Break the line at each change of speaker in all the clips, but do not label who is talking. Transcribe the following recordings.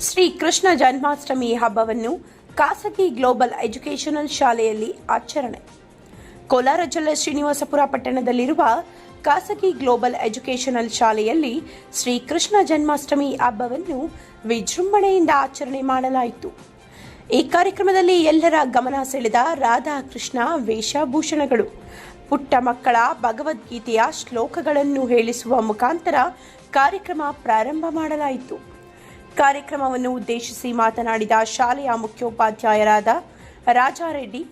ಶ್ರೀ ಕೃಷ್ಣ ಜನ್ಮಾಷ್ಟಮಿ ಹಬ್ಬವನ್ನು ಖಾಸಗಿ global educational ಶಾಲೆಯಲ್ಲಿ ಆಚರಣೆ. ಕೋಲಾರ ಜಿಲ್ಲೆ ಶ್ರೀನಿವಾಸಪುರ ಪಟ್ಟಣದಲ್ಲಿರುವ ಖಾಸಗಿ ಗ್ಲೋಬಲ್ ಎಜುಕೇಷನಲ್ ಶಾಲೆಯಲ್ಲಿ ಶ್ರೀ ಕೃಷ್ಣ ಜನ್ಮಾಷ್ಟಮಿ ಹಬ್ಬವನ್ನು ವಿಜೃಂಭಣೆಯಿಂದ ಆಚರಣೆ ಮಾಡಲಾಯಿತು. ಈ ಕಾರ್ಯಕ್ರಮದಲ್ಲಿ ಎಲ್ಲರ ಗಮನ ಸೆಳೆದ ರಾಧಾಕೃಷ್ಣ ವೇಷಭೂಷಣಗಳು. ಪುಟ್ಟ ಮಕ್ಕಳ ಭಗವದ್ಗೀತೆಯ ಶ್ಲೋಕಗಳನ್ನು ಹೇಳಿಸುವ ಮುಖಾಂತರ ಕಾರ್ಯಕ್ರಮ ಪ್ರಾರಂಭ ಮಾಡಲಾಯಿತು. ಕಾರ್ಯಕ್ರಮವನ್ನು ಉದ್ದೇಶಿಸಿ ಮಾತನಾಡಿದ ಶಾಲೆಯ ಮುಖ್ಯೋಪಾಧ್ಯಾಯರಾದ ರಾಜಾರೆಡ್ಡಿ,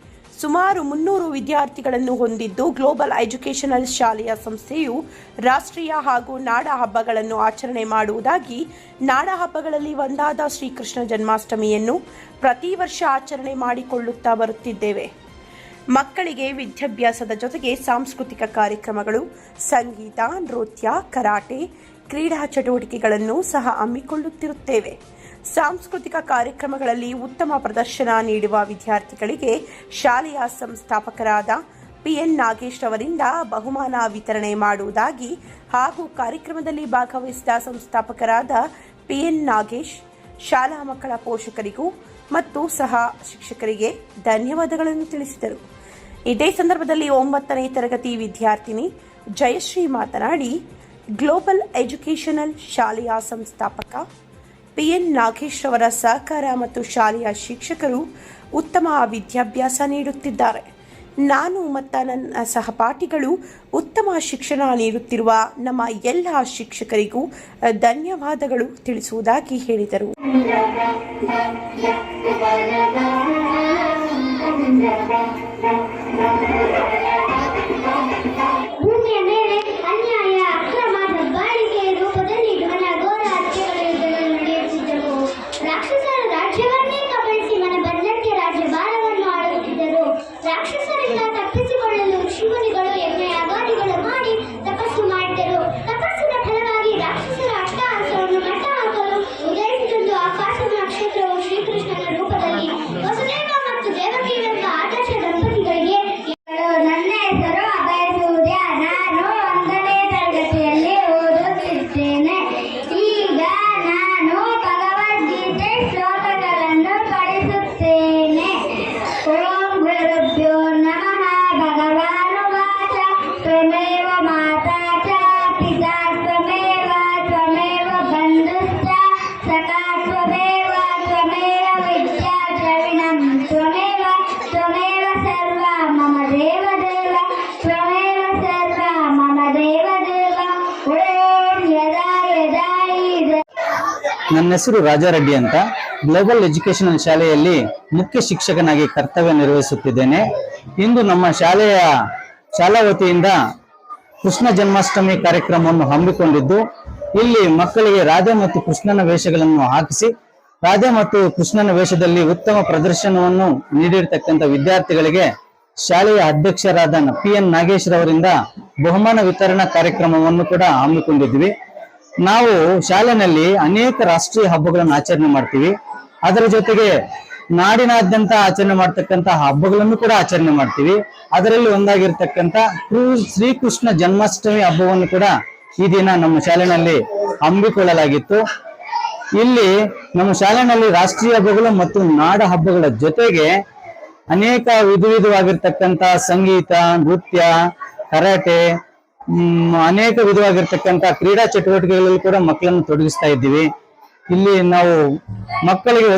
ಸುಮಾರು ಮುನ್ನೂರು ವಿದ್ಯಾರ್ಥಿಗಳನ್ನು ಹೊಂದಿದ್ದು ಗ್ಲೋಬಲ್ ಎಜುಕೇಷನಲ್ ಶಾಲೆಯ ಸಂಸ್ಥೆಯು ರಾಷ್ಟ್ರೀಯ ಹಾಗೂ ನಾಡ ಹಬ್ಬಗಳನ್ನು ಆಚರಣೆ ಮಾಡುವುದಾಗಿ ನಾಡ ಹಬ್ಬಗಳಲ್ಲಿ ಒಂದಾದ ಶ್ರೀಕೃಷ್ಣ ಜನ್ಮಾಷ್ಟಮಿಯನ್ನು ಪ್ರತಿ ವರ್ಷ ಆಚರಣೆ ಮಾಡಿಕೊಳ್ಳುತ್ತಾ ಬರುತ್ತಿದ್ದೇವೆ. ಮಕ್ಕಳಿಗೆ ವಿದ್ಯಾಭ್ಯಾಸದ ಜೊತೆಗೆ ಸಾಂಸ್ಕೃತಿಕ ಕಾರ್ಯಕ್ರಮಗಳು, ಸಂಗೀತ, ನೃತ್ಯ, ಕರಾಟೆ ಕ್ರೀಡಾ ಚಟುವಟಿಕೆಗಳನ್ನು ಸಹ ಹಮ್ಮಿಕೊಳ್ಳುತ್ತಿರುತ್ತೇವೆ. ಸಾಂಸ್ಕೃತಿಕ ಕಾರ್ಯಕ್ರಮಗಳಲ್ಲಿ ಉತ್ತಮ ಪ್ರದರ್ಶನ ನೀಡುವ ವಿದ್ಯಾರ್ಥಿಗಳಿಗೆ ಶಾಲೆಯ ಸಂಸ್ಥಾಪಕರಾದ ಪಿಎನ್ ನಾಗೇಶ್ ಅವರಿಂದ ಬಹುಮಾನ ವಿತರಣೆ ಮಾಡುವುದಾಗಿ ಹಾಗೂ ಕಾರ್ಯಕ್ರಮದಲ್ಲಿ ಭಾಗವಹಿಸಿದ ಸಂಸ್ಥಾಪಕರಾದ ಪಿಎನ್ ನಾಗೇಶ್, ಶಾಲಾ ಮಕ್ಕಳ ಪೋಷಕರಿಗೂ ಮತ್ತು ಸಹ ಶಿಕ್ಷಕರಿಗೆ ಧನ್ಯವಾದಗಳನ್ನು ತಿಳಿಸಿದರು. ಇದೇ ಸಂದರ್ಭದಲ್ಲಿ ಒಂಬತ್ತನೇ ತರಗತಿ ವಿದ್ಯಾರ್ಥಿನಿ ಜಯಶ್ರೀ ಮಾತನಾಡಿ ಗ್ಲೋಬಲ್ ಎಜುಕೇಷನಲ್ ಶಾಲೆಯ ಸಂಸ್ಥಾಪಕ ಪಿಎನ್ ನಾಗೇಶ್ ಅವರ ಸಹಕಾರ ಮತ್ತು ಶಾಲೆಯ ಶಿಕ್ಷಕರು ಉತ್ತಮ ವಿದ್ಯಾಭ್ಯಾಸ ನೀಡುತ್ತಿದ್ದಾರೆ. ನಾನು ಮತ್ತು ನನ್ನ ಸಹಪಾಠಿಗಳು ಉತ್ತಮ ಶಿಕ್ಷಣ ನೀಡುತ್ತಿರುವ ನಮ್ಮ ಎಲ್ಲ ಶಿಕ್ಷಕರಿಗೂ ಧನ್ಯವಾದಗಳು ತಿಳಿಸುವುದಾಗಿ ಹೇಳಿದರು.
ನನ್ನ ಹೆಸರು
ರಾಜಾರೆಡ್ಡಿ ಅಂತ ಗ್ಲೋಬಲ್ ಎಜುಕೇಶನಲ್ ಶಾಲೆಯಲ್ಲಿ ಮುಖ್ಯ ಶಿಕ್ಷಕನಾಗಿ ಕರ್ತವ್ಯ ನಿರ್ವಹಿಸುತ್ತಿದ್ದೇನೆ. ಇಂದು ನಮ್ಮ ಶಾಲೆಯ ಶಾಲಾ ವತಿಯಿಂದ ಕೃಷ್ಣ ಜನ್ಮಾಷ್ಟಮಿ ಕಾರ್ಯಕ್ರಮವನ್ನು ಹಮ್ಮಿಕೊಂಡಿದ್ದು, ಇಲ್ಲಿ ಮಕ್ಕಳಿಗೆ ರಾಧೆ ಮತ್ತು ಕೃಷ್ಣನ ವೇಷಗಳನ್ನು ಹಾಕಿಸಿ, ರಾಧೆ ಮತ್ತು ಕೃಷ್ಣನ ವೇಷದಲ್ಲಿ ಉತ್ತಮ ಪ್ರದರ್ಶನವನ್ನು ನೀಡಿರ್ತಕ್ಕಂಥ ವಿದ್ಯಾರ್ಥಿಗಳಿಗೆ ಶಾಲೆಯ ಅಧ್ಯಕ್ಷರಾದ ಪಿ ಎನ್ ನಾಗೇಶ್ ರವರಿಂದ ಬಹುಮಾನ ವಿತರಣಾ ಕಾರ್ಯಕ್ರಮವನ್ನು ಕೂಡ ಹಮ್ಮಿಕೊಂಡಿದ್ವಿ. ನಾವು ಶಾಲೆನಲ್ಲಿ ಅನೇಕ ರಾಷ್ಟ್ರೀಯ ಹಬ್ಬಗಳನ್ನು ಆಚರಣೆ ಮಾಡ್ತೀವಿ. ಅದರ ಜೊತೆಗೆ ನಾಡಿನಾದ್ಯಂತ ಆಚರಣೆ ಮಾಡ್ತಕ್ಕಂತ ಹಬ್ಬಗಳನ್ನು ಕೂಡ ಆಚರಣೆ ಮಾಡ್ತೀವಿ. ಅದರಲ್ಲಿ ಒಂದಾಗಿರ್ತಕ್ಕಂಥ ಕೃ- ಶ್ರೀಕೃಷ್ಣ ಜನ್ಮಾಷ್ಟಮಿ ಹಬ್ಬವನ್ನು ಕೂಡ ಈ ದಿನ ನಮ್ಮ ಶಾಲೆನಲ್ಲಿ ಹಮ್ಮಿಕೊಳ್ಳಲಾಗಿತ್ತು. ಇಲ್ಲಿ ನಮ್ಮ ಶಾಲೆನಲ್ಲಿ ರಾಷ್ಟ್ರೀಯ ಹಬ್ಬಗಳು ಮತ್ತು ನಾಡ ಹಬ್ಬಗಳ ಜೊತೆಗೆ ಅನೇಕ ವಿಧ ವಿಧವಾಗಿರ್ತಕ್ಕಂಥ ಸಂಗೀತ, ನೃತ್ಯ, ಕರಾಟೆ ಅನೇಕ ವಿಧವಾಗಿರ್ತಕ್ಕಂಥ ಕ್ರೀಡಾ ಚಟುವಟಿಕೆಗಳಲ್ಲಿ ಕೂಡ ಮಕ್ಕಳನ್ನು ತೊಡಗಿಸ್ತಾ ಇದ್ದೀವಿ. ಇಲ್ಲಿ ನಾವು ಮಕ್ಕಳಿಗೆ